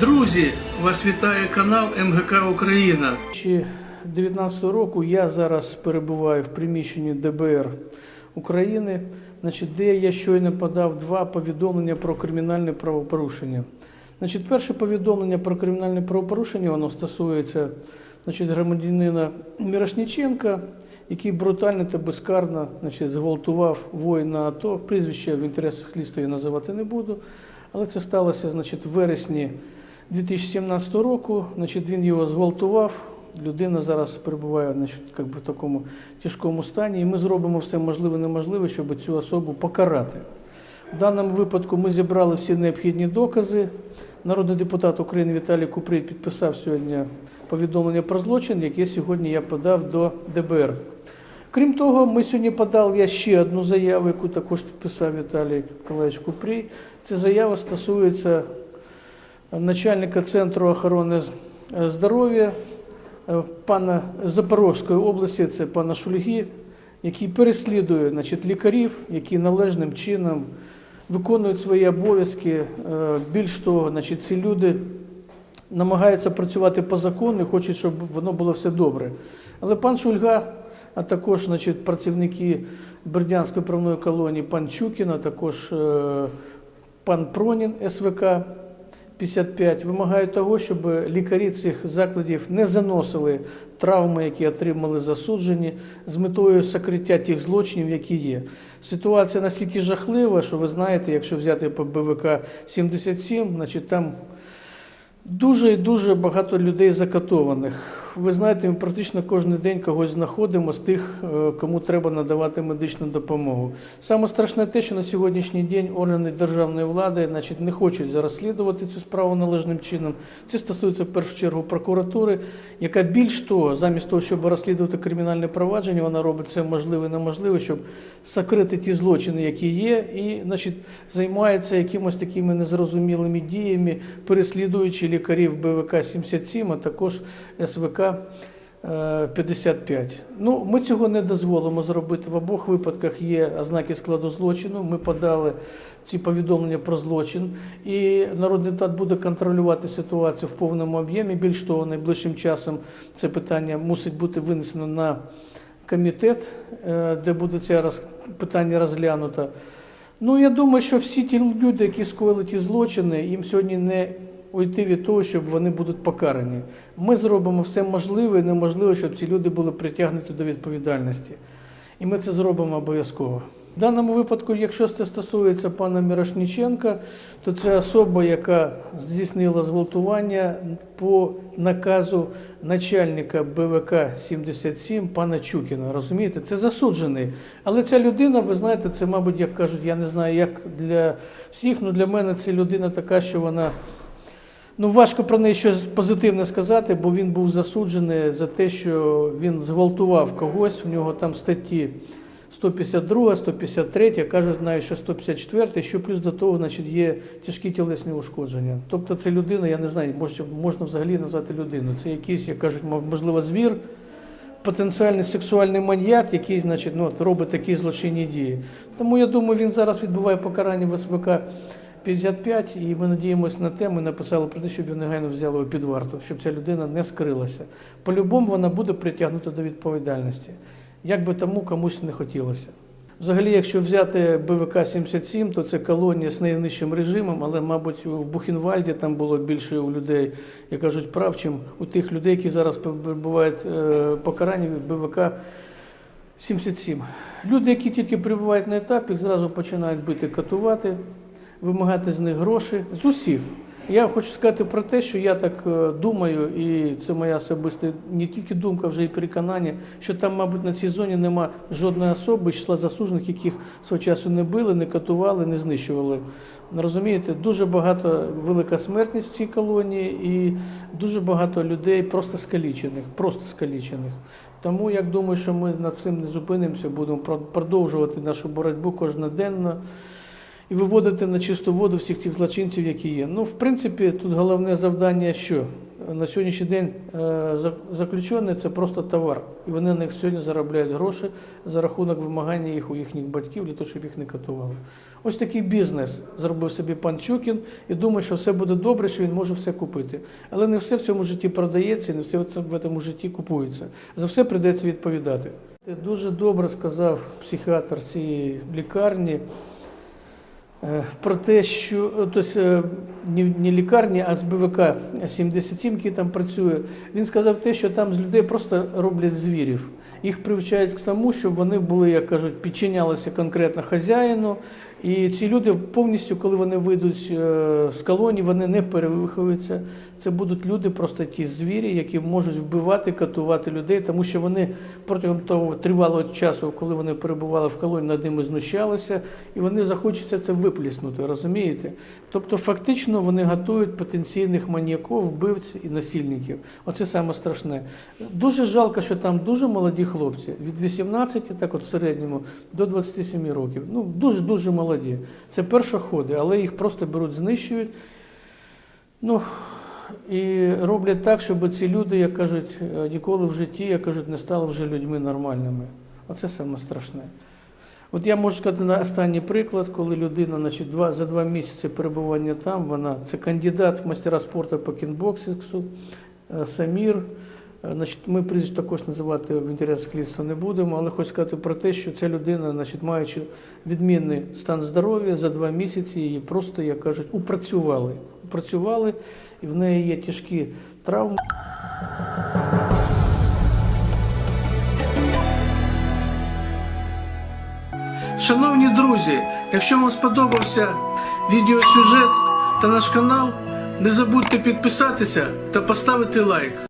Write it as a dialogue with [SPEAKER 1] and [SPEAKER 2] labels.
[SPEAKER 1] Друзі, вас вітає канал МГК Україна.
[SPEAKER 2] 2019 року я зараз перебуваю в приміщенні ДБР України, значить, де я щойно подав два повідомлення про кримінальне правопорушення. Значить, перше повідомлення про кримінальне правопорушення воно стосується значить, громадянина Мірошніченка, який брутально та безкарно значить, зґвалтував воїна АТО. Прізвище в інтересах слідства я називати не буду. Але це сталося значить, в вересні 2017 року. Значить, він його зґвалтував. Людина зараз перебуває значить, як би, в такому тяжкому стані, і ми зробимо все можливе неможливе, щоб цю особу покарати. В даному випадку ми зібрали всі необхідні докази. Народний депутат України Віталій Купрій підписав сьогодні повідомлення про злочин, яке сьогодні я подав до ДБР. Крім того, ми сьогодні подав я ще одну заяву, яку також підписав Віталій Миколаївич Купрій. Ця заява стосується начальника Центру охорони здоров'я е, пана Запорізької області, це пана Шульги, який переслідує значить, лікарів, які належним чином виконують свої обов'язки. Е, Більш того, значить, ці люди намагаються працювати по закону і хочуть, щоб воно було все добре. Але пан Шульга, а також значить, працівники Бердянської правної колонії, пан Чукін, а також е, пан Пронін СВК 55 вимагає того, щоб лікарі цих закладів не заносили травми, які отримали засуджені, з метою сокриття тих злочинів, які є. Ситуація настільки жахлива, що ви знаєте, якщо взяти по БВК 77, значить там Дуже і дуже багато людей закатованих. Ви знаєте, ми практично кожен день когось знаходимо з тих, е, кому треба надавати медичну допомогу. Саме страшне те, що на сьогоднішній день органи державної влади значить, не хочуть розслідувати цю справу належним чином. Це стосується в першу чергу прокуратури, яка більш того, замість того, щоб розслідувати кримінальне провадження, вона робить все можливе і неможливе, щоб закрити ті злочини, які є, і значить, займається якимось такими незрозумілими діями, переслідуючи лікарів БВК 77, а також СВК е, 55. Ну, ми цього не дозволимо зробити. В обох випадках є ознаки складу злочину. Ми подали ці повідомлення про злочин, і народний депутат буде контролювати ситуацію в повному об'ємі. Більш того, найближчим часом це питання мусить бути винесено на комітет, е, де буде це питання розглянуто. Ну, я думаю, що всі ті люди, які скоїли ті злочини, їм сьогодні не уйти від того, щоб вони будуть покарані. Ми зробимо все можливе і неможливе, щоб ці люди були притягнуті до відповідальності. І ми це зробимо обов'язково. В даному випадку, якщо це стосується пана Мірошніченка, то це особа, яка здійснила зґвалтування по наказу начальника БВК 77 пана Чукіна. Розумієте, це засуджений. Але ця людина, ви знаєте, це, мабуть, як кажуть, я не знаю, як для всіх, але для мене це людина така, що вона. Ну, важко про неї щось позитивне сказати, бо він був засуджений за те, що він зґвалтував когось. У нього там статті 152, 153, кажуть навіть, що 154, що плюс до того, значить, є тяжкі тілесні ушкодження. Тобто це людина, я не знаю, може, можна взагалі назвати людину. Це якийсь, як кажуть, можливо, звір, потенціальний сексуальний маньяк, який, значить, ну, робить такі злочинні дії. Тому я думаю, він зараз відбуває покарання в СВК 55, і ми надіємося на те, ми написали про те, щоб його негайно взяли під варту, щоб ця людина не скрилася. По-любому вона буде притягнута до відповідальності, як би тому комусь не хотілося. Взагалі, якщо взяти БВК 77, то це колонія з найнижчим режимом, але, мабуть, в Бухенвальді там було більше у людей, як кажуть, прав, чим у тих людей, які зараз перебувають е, покарані в БВК 77. Люди, які тільки перебувають на етапі, їх зразу починають бити, катувати, вимагати з них гроші. З усіх. Я хочу сказати про те, що я так е, думаю, і це моя особиста не тільки думка, вже і переконання, що там, мабуть, на цій зоні нема жодної особи, числа засуджених, яких свого часу не били, не катували, не знищували. Розумієте, дуже багато велика смертність в цій колонії і дуже багато людей просто скалічених, просто скалічених. Тому я думаю, що ми над цим не зупинимося, будемо про- продовжувати нашу боротьбу кожноденно і виводити на чисту воду всіх цих злочинців, які є. Ну, в принципі, тут головне завдання що? на сьогоднішній день е, заключені це просто товар. І вони на них сьогодні заробляють гроші за рахунок вимагання їх у їхніх батьків для того, щоб їх не катували. Ось такий бізнес зробив собі пан Чукін і думає, що все буде добре, що він може все купити. Але не все в цьому житті продається, і не все в цьому- житті купується. За все прийдеться відповідати. Дуже добре сказав психіатр цієї лікарні. Е, Про те, що е, тобто, е, не, лікарні, а з БВК 77, який там працює, він сказав те, що там з людей просто роблять звірів. Їх привчають к тому, щоб вони були, як кажуть, підчинялися конкретно хазяїну. І ці люди повністю, коли вони вийдуть з колонії, вони не перевиховуються. Це будуть люди, просто ті звірі, які можуть вбивати, катувати людей, тому що вони протягом того тривалого часу, коли вони перебували в колонії, над ними знущалися, і вони захочуться це випліснути, розумієте? Тобто, фактично, вони готують потенційних маніяків, вбивць і насильників. Оце саме страшне. Дуже жалко, що там дуже молоді хлопці, від 18, так от в середньому, до 27 років. Ну, дуже-дуже молоді. Це першоходи, але їх просто беруть, знищують. Ну, і роблять так, щоб ці люди, як кажуть, е, ніколи в житті, як кажуть, не стали вже людьми нормальними. Оце саме страшне. От я можу сказати на останній приклад, коли людина значить, два, за два місяці перебування там, вона це кандидат в мастера спорту по кінбоксингу, е, Самір. Е, Значить, ми прізвище також називати в інтересах слідства не будемо, але хочу сказати про те, що ця людина, значить, маючи відмінний стан здоров'я, за два місяці її просто, як кажуть, упрацювали. Упрацювали, і в неї є тяжкі травми.
[SPEAKER 1] Шановні друзі, якщо вам сподобався відеосюжет та наш канал, не забудьте підписатися та поставити лайк.